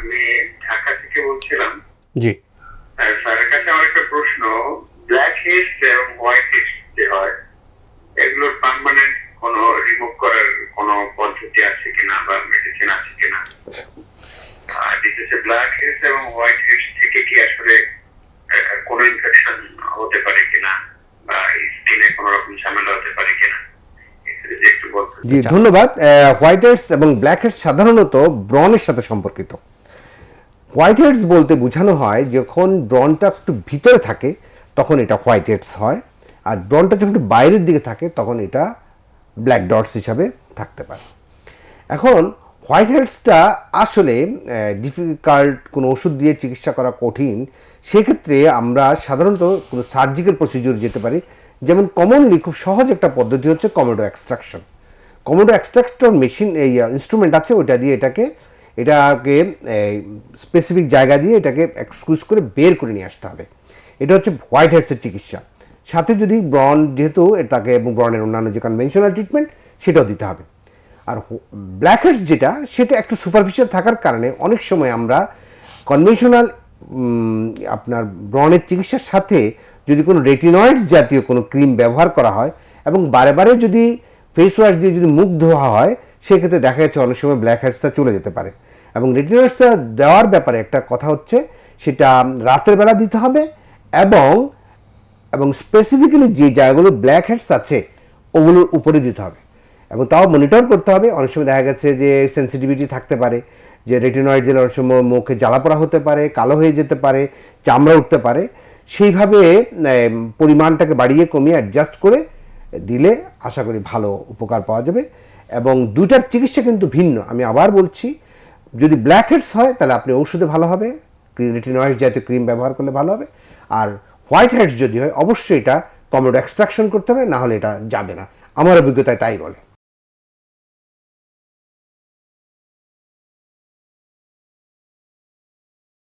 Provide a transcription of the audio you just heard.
আমি ঢাকা থেকে বলছিলাম। জি। স্যারের কাছে আমার একটা প্রশ্ন ব্ল্যাক হেডস এবং হোয়াইট হেডস যে হয় এগুলোর পার্মানেন্ট কোনো রিমুভ করার কোনো পদ্ধতি আছে কিনা বা মেডিসিন আছে কিনা? আর ব্ল্যাক হেডস এবং হোয়াইট হেডস থেকে কি আসলে কোনো ইনফেকশন হতে পারে কিনা বা স্কিনে কোনো রকম ঝামেলা হতে পারে কিনা? জি ধন্যবাদ। হোয়াইট হেডস এবং ব্ল্যাক হেডস সাধারণত ব্রনের সাথে সম্পর্কিত। হোয়াইট হেডস বলতে বোঝানো হয় যখন ব্রনটা একটু ভিতরে থাকে, তখন এটা হোয়াইট হেডস হয়। আর ব্রনটা যখন একটু বাইরের দিকে থাকে, তখন এটা ব্ল্যাক ডটস হিসাবে থাকতে পারে। এখন হোয়াইট হেডসটা আসলে ডিফিকাল্ট কোনো ওষুধ দিয়ে চিকিৎসা করা কঠিন, সেক্ষেত্রে আমরা সাধারণত কোনো সার্জিক্যাল প্রসিডিওর যেতে পারি। যেমন কমনলি খুব সহজ একটা পদ্ধতি হচ্ছে comedo extraction comedo extractor machine এই ইনস্ট্রুমেন্ট আছে, ওইটা দিয়ে এটাকে এটাকে স্পেসিফিক জায়গা দিয়ে এটাকে এক্সক্লুজ করে বের করে নিয়ে আসতে হবে। এটা হচ্ছে হোয়াইট হেডসের চিকিৎসা। সাথে যদি ব্রন যেহেতু তাকে এবং ব্রনের অন্যান্য যে কনভেনশনাল ট্রিটমেন্ট সেটাও দিতে হবে। আর ব্ল্যাক হেডস যেটা, সেটা একটু সুপারফিশিয়াল থাকার কারণে অনেক সময় আমরা কনভেনশনাল আপনার ব্রণের চিকিৎসার সাথে যদি কোনো রেটিনয়েডস জাতীয় কোনো ক্রিম ব্যবহার করা হয় এবং বারে বারে যদি ফেস ওয়াশ দিয়ে যদি মুখ ধোয়া হয় সেক্ষেত্রে দেখা যাচ্ছে অনেক সময় ব্ল্যাক হেডসটা চলে যেতে পারে। এবং রেটিনয়েডসটা দেওয়ার ব্যাপারে একটা কথা হচ্ছে, সেটা রাতের বেলা দিতে হবে এবং এবং স্পেসিফিক্যালি যে জায়গাগুলো ব্ল্যাক হেডস আছে, ওগুলোর উপরে দিতে হবে। এবং তাও মনিটর করতে হবে। অনেক সময় দেখা গেছে যে সেন্সিটিভিটি থাকতে পারে, যে রেটিনয়েড জেলে অনেক সময় মুখে জ্বালা জ্বালাপোড়া হতে পারে, কালো হয়ে যেতে পারে, চামড়া উঠতে পারে। সেইভাবে পরিমাণটাকে বাড়িয়ে কমিয়ে অ্যাডজাস্ট করে দিলে আশা করি ভালো উপকার পাওয়া যাবে। এবং দুটার চিকিৎসা কিন্তু ভিন্ন। আমি আবার বলছি, যদি ব্ল্যাক হেডস হয়, তাহলে আপনি ঔষধে ভালো হবে রেটিনয়েড জাতীয় ক্রিম ব্যবহার করলে ভালো হবে। আর হোয়াইট হেডস যদি হয়, অবশ্যই এটা কমোড এক্সট্রাকশন করতে হবে, না হলে এটা যাবে না। আমার অভিজ্ঞতায় তাই বলে।